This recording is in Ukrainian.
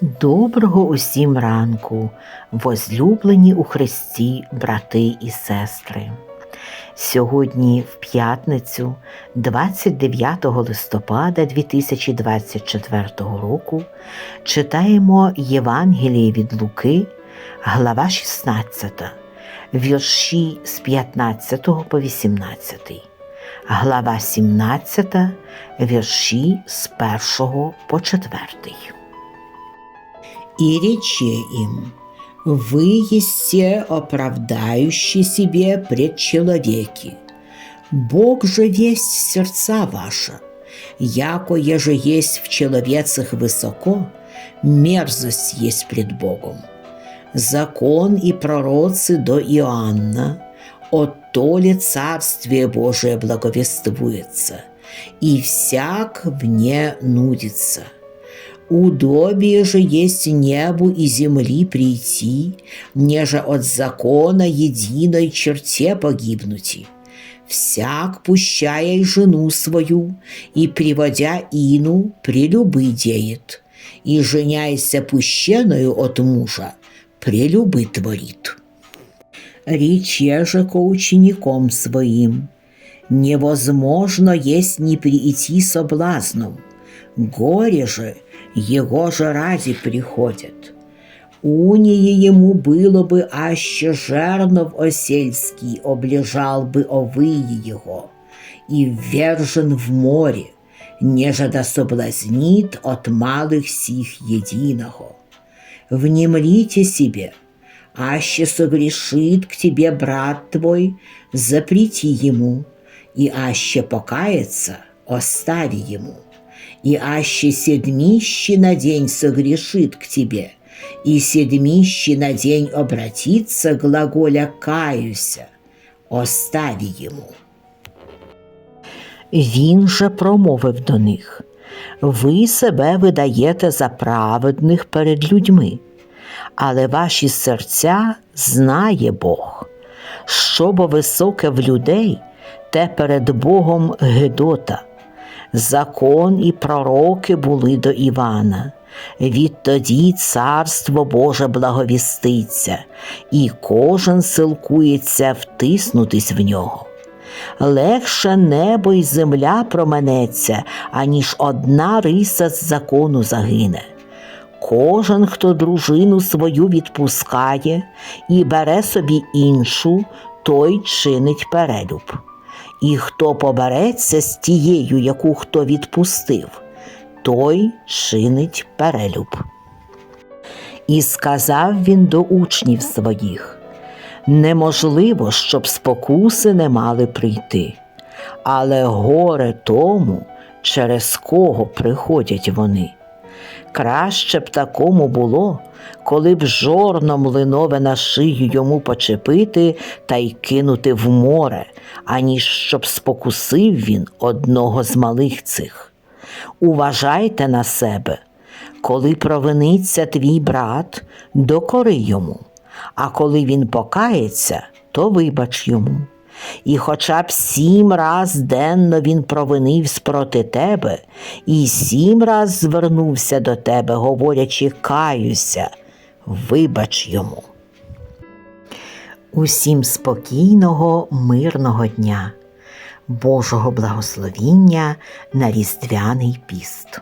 Доброго усім ранку, возлюблені у Христі брати і сестри. Сьогодні, в п'ятницю, 29 листопада 2024 року, читаємо Євангеліє від Луки, глава 16, вірші з 15 по 18, глава 17, вірші з 1 по 4. И рече им, «Вы есте оправдающие себе пред человеки. Бог же весть сердца ваша, яко еже есть в человецах высоко, мерзость есть пред Богом. Закон и пророцы до Иоанна, от то ли Царствие Божие благовествуется, и всяк вне нудится». Удобие же есть небу и земли прийти, неже от закона единой черте погибнути. Всяк пущая и жену свою, и приводя ину, прелюбы деет, и женяйся пущеною от мужа, прелюбы творит. Рече же ко учеником своим, невозможно есть не прийти соблазном, горе же, его же ради приходят. Уние ему было бы, аще жернов осельский облежал бы овые его, и ввержен в море, неже да соблазнит от малых сих единого. Внемлите себе, аще согрешит к тебе брат твой, запрети ему, и аще покается, остави ему и аще седмищи на день согрешит к тебе, и седмищи на день обратится глаголя «каюся», остави йому. Він же промовив до них Ви себе видаєте за праведних перед людьми, але ваші серця знає Бог, що бо високе в людей, те перед Богом Гедота. Закон і пророки були до Івана. Відтоді царство Боже благовіститься, і кожен силкується втиснутись в нього. Легше небо й земля променеться, аніж одна риса з закону загине. Кожен, хто дружину свою відпускає і бере собі іншу, той чинить перелюб. І хто побереться з тією, яку хто відпустив, той чинить перелюб. І сказав він до учнів своїх неможливо, щоб спокуси не мали прийти, але горе тому, через кого приходять вони. Краще б такому було, коли б жорно млинове на шию йому почепити та й кинути в море, аніж щоб спокусив він одного з малих цих. Уважайте на себе, коли провиниться твій брат, докори йому, а коли він покається, то вибач йому. І хоча б сім раз денно він провинився проти тебе, і сім раз звернувся до тебе, говорячи, каюся, вибач йому. Усім спокійного, мирного дня, Божого благословіння на Різдвяний піст.